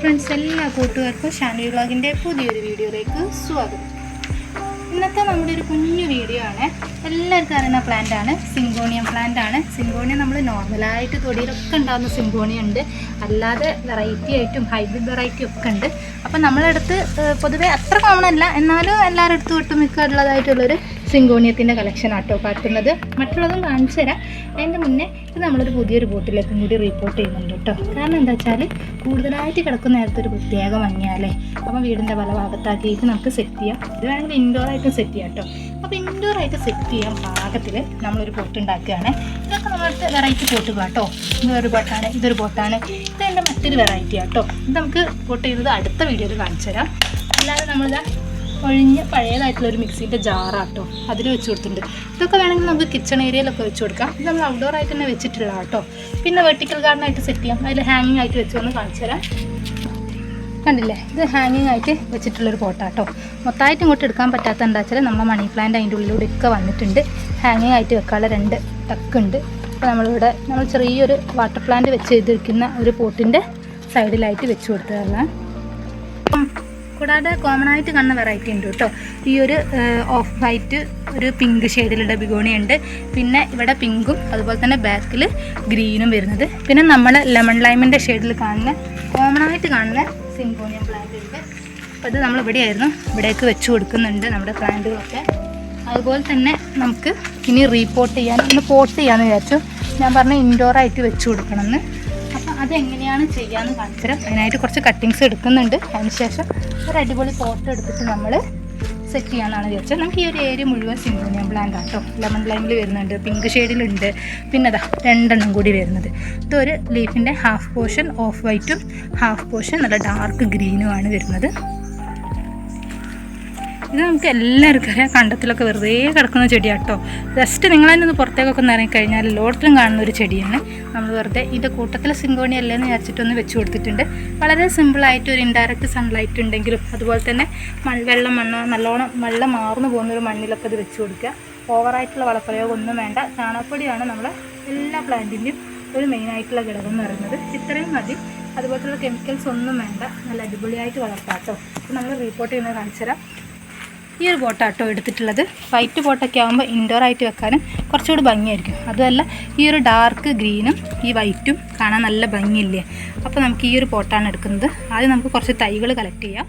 Friends എല്ലാ കൂട്ടുകാർക്കും ഷാനി വ്ളോഗിന്റെ പുതിയൊരു വീഡിയോയിലേക്ക് സ്വാഗതം. ഇന്നത്തെ നമ്മുടെ ഒരു കുഞ്ഞു വീഡിയോ ആണ്. എല്ലാവർക്കും അറിയുന്ന പ്ലാന്റ് ആണ്. സിംഗോണിയം പ്ലാന്റ് ആണ്. സിംഗോണിയം നമ്മൾ നോർമലായിട്ട് തൊടിയിലൊക്കെ ഉണ്ടാകുന്ന സിങ്കോണിയം ഉണ്ട്. അല്ലാതെ വെറൈറ്റി ആയിട്ടും ഹൈബ്രിഡ് വെറൈറ്റി ഒക്കെ ഉണ്ട്. അപ്പം നമ്മളടുത്ത് പൊതുവെ അത്ര കോമൺ അല്ല. എന്നാലും എല്ലാവരുടെ അടുത്തും ഒട്ടുമിക്ക ഉള്ളതായിട്ടുള്ളൊരു സിങ്കോണിയത്തിന്റെ കളക്ഷൻ ആട്ടോ കാട്ടുന്നത്. മറ്റുള്ളതും കാണിച്ചു തരാം. അതിന്റെ മുന്നേ ഇത് നമ്മളൊരു പുതിയൊരു ബോട്ടിലേക്കും കൂടി റിപ്പോർട്ട് ചെയ്യുന്നുണ്ട് കേട്ടോ. കാരണം എന്താ വെച്ചാൽ കൂടുതലായിട്ട് കിടക്കുന്ന നേരത്തെ ഒരു പ്രത്യേക ഭംഗിയാലേ അപ്പം വീടിന്റെ പല ഭാഗത്താക്കിയിട്ട് നമുക്ക് സെറ്റ് ചെയ്യാം. ഇത് വേണമെങ്കിൽ ഇൻഡോർ ആയിട്ട് സെറ്റ് ചെയ്യാം കേട്ടോ. അപ്പോൾ ഇൻഡോർ ആയിട്ട് സെറ്റ് ചെയ്യാൻ പാകത്തിൽ നമ്മളൊരു പോട്ട് ഉണ്ടാക്കുകയാണ്. ഇതൊക്കെ നമ്മളടുത്ത് വെറൈറ്റി പോട്ട് കേട്ടോ. ഇതൊരു ബോട്ടാണ് ഇതൊരു ബോട്ടാണ് ഇതെന്റെ മറ്റൊരു വെറൈറ്റി ആട്ടോ ഇത് നമുക്ക് പോട്ട് ചെയ്യുന്നത് അടുത്ത വീഡിയോയിൽ കാണിച്ചു തരാം. അല്ലാതെ നമ്മളിതാ ഒഴിഞ്ഞ് പഴയതായിട്ടുള്ള ഒരു മിക്സിന്റെ ജാറാട്ടോ അതിൽ വെച്ച് കൊടുത്തിട്ടുണ്ട്. ഇതൊക്കെ വേണമെങ്കിൽ നമുക്ക് കിച്ചൺ ഏരിയയിലൊക്കെ വെച്ച് കൊടുക്കാം. ഇത് നമ്മൾ ഔട്ട്ഡോർ ആയിട്ട് തന്നെ വെച്ചിട്ടുള്ള കേട്ടോ പിന്നെ വെർട്ടിക്കൽ ഗാർഡനായിട്ട് സെറ്റ് ചെയ്യാം. അതിൽ ഹാങ്ങിങ് ആയിട്ട് വെച്ചൊന്ന് കാണിച്ചു തരാം. കണ്ടില്ലേ? ഇത് ഹാങ്ങിങ് ആയിട്ട് വെച്ചിട്ടുള്ളൊരു പോട്ടാട്ടോ. മൊത്തമായിട്ട് ഇങ്ങോട്ട് എടുക്കാൻ പറ്റാത്ത എന്താ വെച്ചാൽ നമ്മളെ മണി പ്ലാന്റ് അതിന്റെ ഉള്ളിലൂടെ ഒക്കെ വന്നിട്ടുണ്ട്. ഹാങ്ങിങ് ആയിട്ട് വെക്കാനുള്ള രണ്ട് ടക്കുണ്ട് അപ്പോൾ നമ്മളിവിടെ നമ്മൾ ചെറിയൊരു വാട്ടർ പ്ലാന്റ് വെച്ച് ചെയ്തിരിക്കുന്ന ഒരു പോട്ടിന്റെ സൈഡിലായിട്ട് വെച്ച് കൊടുത്തതാണ്. കൂടാതെ കോമൺ ആയിട്ട് കാണുന്ന വെറൈറ്റി ഉണ്ട് കേട്ടോ. ഈ ഒരു ഓഫ് വൈറ്റ് ഒരു പിങ്ക് ഷെയ്ഡിലുള്ള ബിഗോണി ഉണ്ട്. പിന്നെ ഇവിടെ പിങ്കും അതുപോലെ തന്നെ ബാക്കിൽ ഗ്രീനും വരുന്നത്. പിന്നെ നമ്മൾ ലെമൺ ലൈമിന്റെ ഷെയ്ഡിൽ കാണുന്ന കോമൺ ആയിട്ട് കാണുന്ന സിംഗോണിയം പ്ലാന്റ് ഉണ്ട്. അപ്പോൾ ഇത് നമ്മൾ ഇവിടെയായിരുന്നു ഇവിടേക്ക് വെച്ച് കൊടുക്കുന്നുണ്ട് നമ്മുടെ പ്ലാന്റുകളൊക്കെ. അതുപോലെ തന്നെ നമുക്ക് ഇനി റീപോർട്ട് ചെയ്യാൻ ഒന്ന് പോട്ട് ചെയ്യാമെന്ന് വിചാരിച്ചു. ഞാൻ പറഞ്ഞ ഇൻഡോർ ആയിട്ട് വെച്ച് കൊടുക്കണമെന്ന്. അപ്പോൾ അതെങ്ങനെയാണ് ചെയ്യാമെന്ന് കാണിച്ചുതരാം. അതിനായിട്ട് കുറച്ച് കട്ടിങ്സ് എടുക്കുന്നുണ്ട്. അതിന് ശേഷം ഒരു അടിപൊളി പോട്ട് എടുത്തിട്ട് നമ്മൾ സെറ്റ് ചെയ്യാമെന്നാണ് വിചാരിച്ചത്. നമുക്ക് ഈ ഒരു ഏരിയ മുഴുവൻ സിംഗോണിയം പ്ലാന്റ് ആട്ടോ ലെമൺ ലൈമിൽ വരുന്നുണ്ട് പിങ്ക് ഷെയ്ഡിലുണ്ട് പിന്നെ അതാ രണ്ടെണ്ണം കൂടി വരുന്നത്. ഇതൊരു ലീഫിന്റെ ഹാഫ് പോർഷൻ ഓഫ് വൈറ്റും ഹാഫ് പോർഷൻ നല്ല ഡാർക്ക് ഗ്രീനുമാണ് വരുന്നത്. ഇത് നമുക്ക് എല്ലാവർക്കും അറിയാം. കണ്ടത്തിലൊക്കെ വെറുതെ കിടക്കുന്ന ചെടിയാട്ടോ. ജസ്റ്റ് നിങ്ങൾ തന്നെ ഒന്ന് പുറത്തേക്കൊക്കെ ഒന്ന് ഇറങ്ങിക്കഴിഞ്ഞാൽ എല്ലായിടത്തും കാണുന്ന ഒരു ചെടിയാണ്. നമ്മൾ വെറുതെ ഇതിന്റെ കൂട്ടത്തിൽ സിങ്കോണി അല്ലേന്ന് വിചാരിച്ചിട്ടൊന്ന് വെച്ച് കൊടുത്തിട്ടുണ്ട്. വളരെ സിമ്പിളായിട്ട് ഒരു ഇൻഡയറക്റ്റ് സൺലൈറ്റ് ഉണ്ടെങ്കിലും അതുപോലെ തന്നെ വെള്ളം മണ്ണോ നല്ലോണം വെള്ളം മാർന്നു പോകുന്ന ഒരു മണ്ണിലൊക്കെ ഇത് വെച്ച് കൊടുക്കുക. ഓവറായിട്ടുള്ള വളപ്രയോഗം ഒന്നും വേണ്ട. ചാണകപ്പൊടിയാണ് നമ്മൾ എല്ലാ പ്ലാന്റിന്റെയും ഒരു മെയിനായിട്ടുള്ള ഘടകം എന്ന് പറയുന്നത്. ഇത്രയും മതി. അതുപോലത്തുള്ള കെമിക്കൽസ് ഒന്നും വേണ്ട. നല്ല അടിപൊളിയായിട്ട് വളർത്താം കേട്ടോ നമ്മൾ റിപ്പോർട്ട് ചെയ്യുന്നത് കാണിച്ചു തരാം ഈ ഒരു ബോട്ടാട്ടോ എടുത്തിട്ടുള്ളത്. വൈറ്റ് ബോട്ടൊക്കെ ആകുമ്പോൾ ഇൻഡോർ ആയിട്ട് വെക്കാനും കുറച്ചുകൂടി ഭംഗിയായിരിക്കും. അതുമല്ല ഈ ഒരു ഡാർക്ക് ഗ്രീനും ഈ വൈറ്റും കാണാൻ നല്ല ഭംഗിയില്ലേ? അപ്പോൾ നമുക്ക് ഈ ഒരു ബോട്ടാണ് എടുക്കുന്നത്. ആദ്യം നമുക്ക് കുറച്ച് തൈകൾ കളക്ട് ചെയ്യാം.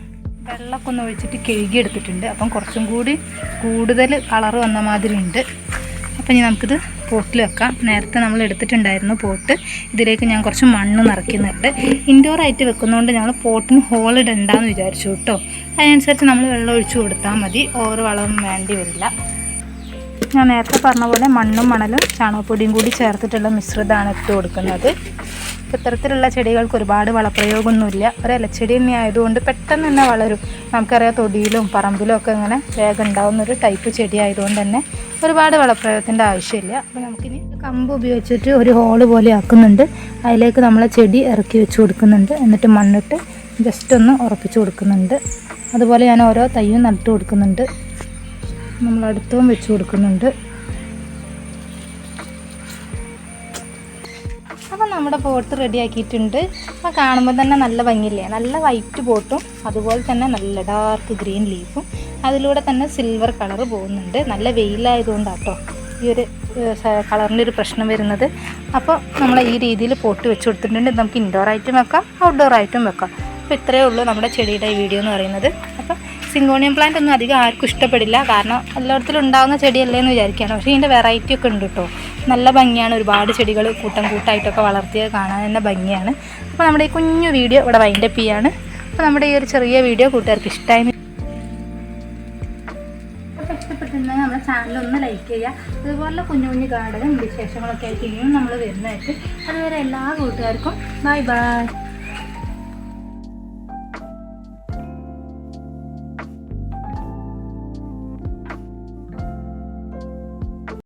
വെള്ളമൊക്കെ ഒന്ന് ഒഴിച്ചിട്ട് കഴുകി എടുത്തിട്ടുണ്ട്. അപ്പം കുറച്ചും കൂടി കൂടുതൽ കളർ വന്ന മാതിരി ഉണ്ട്. അപ്പം ഇനി നമുക്കിത് പോട്ടിൽ വെക്കാം. നേരത്തെ നമ്മൾ എടുത്തിട്ടുണ്ടായിരുന്നു പോട്ട്. ഇതിലേക്ക് ഞാൻ കുറച്ച് മണ്ണ് നിറയ്ക്കുന്നുണ്ട്. ഇൻഡോർ ആയിട്ട് വെക്കുന്നതുകൊണ്ട് ഞങ്ങൾ പോട്ടിന് ഹോൾ ഇടണ്ടെന്ന് വിചാരിച്ചു കേട്ടോ അതിനനുസരിച്ച് നമ്മൾ വെള്ളം ഒഴിച്ചു കൊടുത്താൽ മതി. ഓവർ വളവും വേണ്ടി വരില്ല. ഞാൻ നേരത്തെ പറഞ്ഞ പോലെ മണ്ണും മണലും ചാണകപ്പൊടിയും കൂടി ചേർത്തിട്ടുള്ള മിശ്രിതമാണ് ഇട്ട് കൊടുക്കുന്നത്. ഇത്തരത്തിലുള്ള ചെടികൾക്ക് ഒരുപാട് വളപ്രയോഗമൊന്നുമില്ല. ഒരു ഇലച്ചെടി തന്നെ ആയതുകൊണ്ട് പെട്ടെന്ന് തന്നെ വളരും. നമുക്കറിയാം തൊടിയിലും പറമ്പിലും ഒക്കെ ഇങ്ങനെ വേഗം ഉണ്ടാവുന്ന ഒരു ടൈപ്പ് ചെടി ആയതുകൊണ്ട് തന്നെ ഒരുപാട് വളപ്രയോഗത്തിന്റെ ആവശ്യമില്ല. അപ്പോൾ നമുക്കിനി കമ്പ് ഉപയോഗിച്ചിട്ട് ഒരു ഹോൾ പോലെ ആക്കുന്നുണ്ട്. അതിലേക്ക് നമ്മൾ ചെടി ഇറക്കി വെച്ച് കൊടുക്കുന്നുണ്ട്. എന്നിട്ട് മണ്ണിട്ട് ജസ്റ്റ് ഒന്ന് ഉറപ്പിച്ച് കൊടുക്കുന്നുണ്ട്. അതുപോലെ ഞാൻ ഓരോ തയ്യും നട്ടു കൊടുക്കുന്നുണ്ട്. നമ്മൾ അടുത്തും വെച്ച് കൊടുക്കുന്നുണ്ട്. നമ്മുടെ പോട്ട് റെഡിയാക്കിയിട്ടുണ്ട്. അപ്പം കാണുമ്പോൾ തന്നെ നല്ല ഭംഗിയില്ലേ? നല്ല വൈറ്റ് പോട്ടും അതുപോലെ തന്നെ നല്ല ഡാർക്ക് ഗ്രീൻ ലീഫും അതിലൂടെ തന്നെ സിൽവർ കളർ പോകുന്നുണ്ട്. നല്ല വെയിലായതുകൊണ്ടാട്ടോ ഈ ഒരു കളറിന്റെ ഒരു പ്രശ്നം വരുന്നത്. അപ്പോൾ നമ്മൾ ഈ രീതിയിൽ പോട്ട് വെച്ച് കൊടുത്തിട്ടുണ്ട്. നമുക്ക് ഇൻഡോർ ആയിട്ടും വെക്കാം ഔട്ട്ഡോർ ആയിട്ടും വെക്കാം. അപ്പോൾ ഇത്രയേ ഉള്ളൂ നമ്മുടെ ചെടിയുടെ വീഡിയോ എന്ന് പറയുന്നത്. അപ്പോൾ സിങ്കോണിയം പ്ലാന്റ് ഒന്നും അധികം ആർക്കും ഇഷ്ടപ്പെടില്ല. കാരണം എല്ലായിടത്തിലും ഉണ്ടാകുന്ന ചെടിയല്ലേ എന്ന് വിചാരിക്കുകയാണ്. പക്ഷേ ഇതിന്റെ വെറൈറ്റി ഒക്കെ ഉണ്ട് കേട്ടോ നല്ല ഭംഗിയാണ്. ഒരുപാട് ചെടികൾ കൂട്ടം കൂട്ടായിട്ടൊക്കെ വളർത്തിയത് കാണാൻ തന്നെ ഭംഗിയാണ്. അപ്പോൾ നമ്മുടെ ഈ കുഞ്ഞു വീഡിയോ ഇവിടെ വൈൻഡപ്പ് ചെയ്യാണ്. അപ്പോൾ നമ്മുടെ ഈ ഒരു ചെറിയ വീഡിയോ കൂട്ടുകാർക്ക് ഇഷ്ടമായി ഇഷ്ടപ്പെട്ടിട്ടുണ്ടെങ്കിൽ നമ്മുടെ ചാനൽ ഒന്ന് ലൈക്ക് ചെയ്യുക. അതുപോലെ കുഞ്ഞു കുഞ്ഞു ഗാർഡനും വിശേഷങ്ങളൊക്കെ ആയിട്ട് ഇനിയും നമ്മൾ വരുന്നതായിട്ട്. അതുവരെ എല്ലാ കൂട്ടുകാർക്കും ബൈ ബൈ